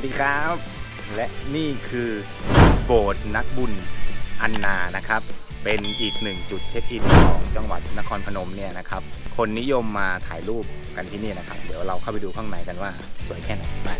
วัสดีครับ และนี่คือโบสถ์นักบุญอันนานะครับ เป็นอีกหนึ่งจุดเช็คอินของจังหวัดนครพนมเนี่ยนะครับ คนนิยมมาถ่ายรูปกันที่นี่นะครับ เดี๋ยวเราเข้าไปดูข้างในกันว่าสวยแค่ไหนไป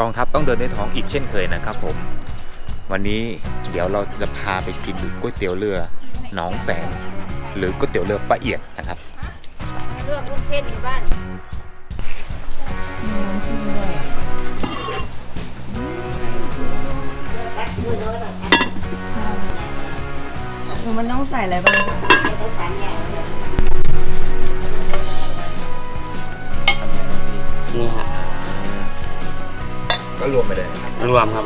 กองทัพต้องเดินด้วยท้องอีกเช่นเคยนะครับผม วันนี้เดี๋ยวเราจะพาไปกินก๋วยเตี๋ยวเรือหนองแสง หรือก๋วยเตี๋ยวเรือปะเอียดนะครับเลือกลูกเทศอยู่บ้านหนูมันต้องใส่อะไรบ้างนี่ฮะ ก็รวมไปเลยนะครับรวมครับ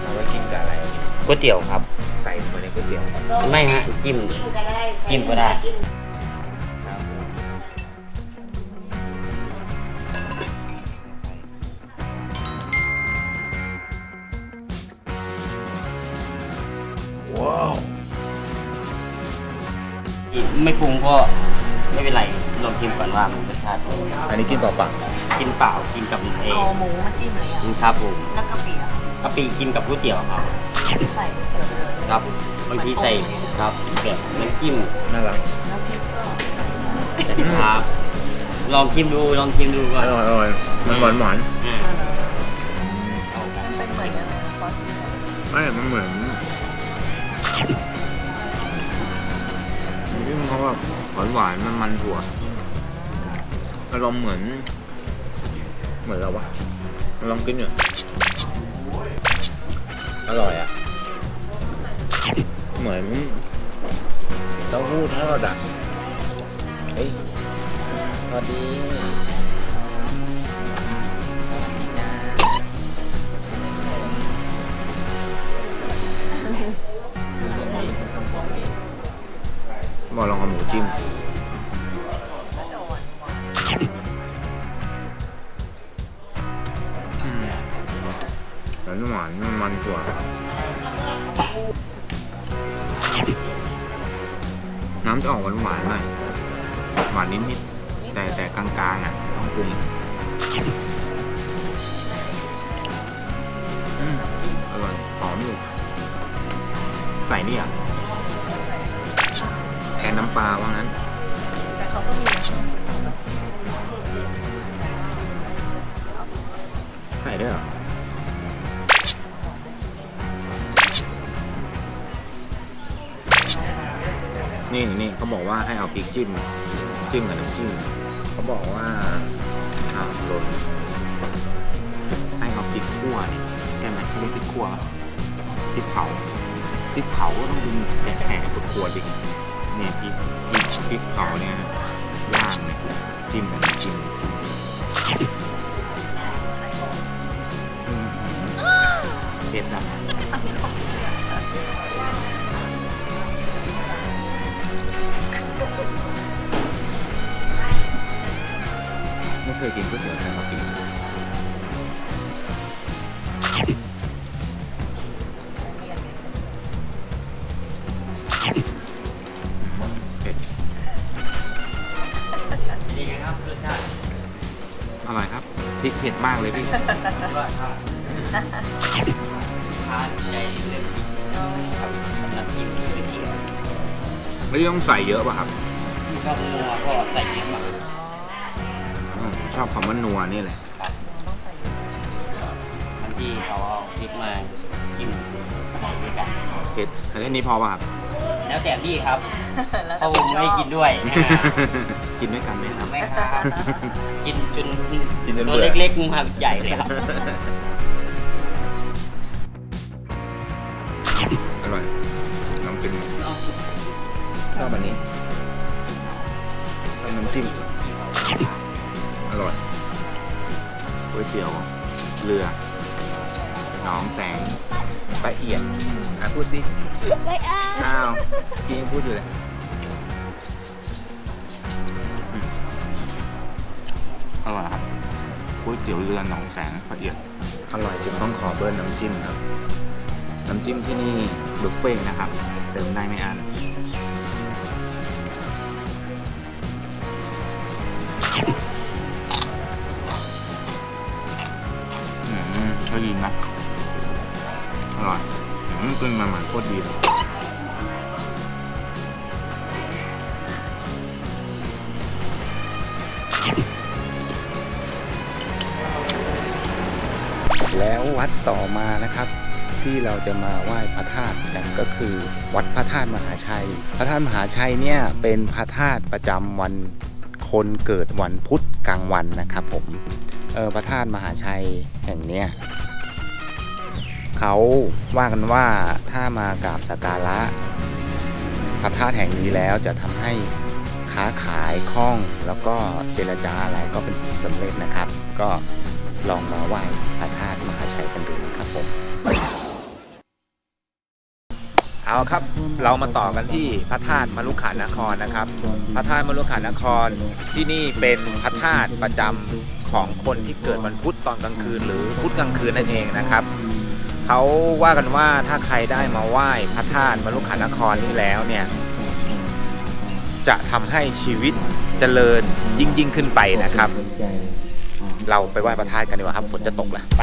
เราไว้กินกับอะไรก๋วยเตี๋ยวครับ ใส่ลงไปในก๋วยเตี๋ยวไม่ฮะจิ้มจิ้มก็ได้ว้าวไม่ปรุงก็ไม่เป็นไร ลองชิมก่อนว่ามันรสชาติเป็นยังไงอันนี้กินเปล่ากินเปล่ากินกับเอเอาหมูมาจิ้มเลยอะครับผมแล้วกะปิอะกะปิกินกับก๋วยเตี๋ยวครับใส่เกลือไปเลยครับบางทีใส่ครับแบบน้ำจิ้มๆน่ารักแล้วพริกก็ใส่ครับ ลองชิมดูลองชิมดูก่ออนร่อยอร่อยมันหวานหวานอ่ามันเป็นเหมือนอะไรนะซอสๆไม่มันเหมือนนี่มันเขาแบบหวานหวานมันมันๆถั่ว อารมณ์เหมือน เหมือนเราวะลองกินหน่อยอร่อยอะ เหมือนเต้าหู้ทอดอะเฮ้ยสวัสดีบอกลองเอาหมูจิ้ม หวานหวานมันมันถั่วน้ำจะออกหวานหวานหน่อยหวานนิดนิดแต่แต่กลางๆอะต้องปรุงอร่อยหอมอยู่ใส่นี่อะแทนน้ำปลาว่างั้น แต่เขาก็มีใส่ด้เหรอ นี่นี่เขาบอกว่าให้เอาพริกจิ้มจิ้มกับน้ำจิ้มเขาบอกว่าอ้าหล่นให้เอาพริกขั่วนี่ใช่ไหมเขาเรียกพริกขั่วพริกเผาพริกเผาก็ต้องเป็นแฉะแฉะขวดๆดินี่พริกพริกพริกเผาเนี่ยย่างเนี่ยจิ้มกับน้ำจิ้มเด็ดอะ ไม่เคยกินก๋วยเตี๋ยวใส่กะปิเผ็ดดีครับรสชาติอร่อยครับพริกเผ็ดมากเลยพี่ ยอดครับทานใจเรื่องพริกครับสำหรับชิมก๋วยเตี๋ยวไม่ได้ต้องใส่เยอะป่ะครับที่ ชอบนัวก็ใส่เยอะมากอืมชอบคำว่านัวนี่แหละบางทีเขาเอาพริกมาจิ้มใส่ด้วยกันเผ็ดแค่นี้พอป่ะครับพแล้วแต่พี่ครับแล้วเพราะผมไม่กินด้วยนะฮะ กินด้วยกันไหมครับ ไม่ครับ กินจนกินจนตัวเบื่อเล็กๆมาใหญ่เลยครับ อร่อยลองกินชอบอันนี้ ชอบน้ำจิ้มอร่อยก๋วยเตี๋ยวเรือหนองแสงละเอียดอะพูดสิไม่เอาอ้าวกินยังพูดอยู่เลยอืมอร่อยครับก๋วยเตี๋ยวเรือหนองแสงละเอียดอร่อยจนต้องขอเบิ้ลน้ำจิ้มครับ น้ำจิ้มที่นี่บุฟเฟ่ต์นะครับ เติมได้ไม่อัน ก็ดีนะ อร่อยอืมกึ่งมาหมันโคตรดีเลยแล้ววัดต่อมานะครับที่เราจะมาไหว้พระธาตุกันก็คือ วัดพระธาตุมหาชัย พระธาตุมหาชัยเนี่ยเป็นพระธาตุประจำวันคนเกิดวันพุธกลางวันนะครับผมเออพระธาตุมหาชัยแห่งเนี้ย เขาว่ากันว่าถ้ามากราบสักการะพระธาตุแห่งนี้แล้วจะทำให้ค้าขายคล่อง แล้วก็เจรจาอะไรก็เป็นผลสำเร็จนะครับ ก็ลองมาไหว้พระธาตุมหาชัยกันดูนะครับผมเอาครับเรามาต่อกันที่พระธาตุมรุขานครนะครับ พระธาตุมรุขานครที่นี่เป็นพระธาตุประจำของคนที่เกิดวันพุธตอนกลางคืน หรือพุธกลางคืนนั่นเองนะครับ เขาว่ากันว่าถ้าใครได้มาไหว้พระธาตุมรุขานครนี้แล้วเนี่ย จะทำให้ชีวิตเจริญยิ่งยิ่งขึ้นไปนะครับ เราไปไหว้พระธาตุกันดีกว่าครับฝนจะตกแล้วไป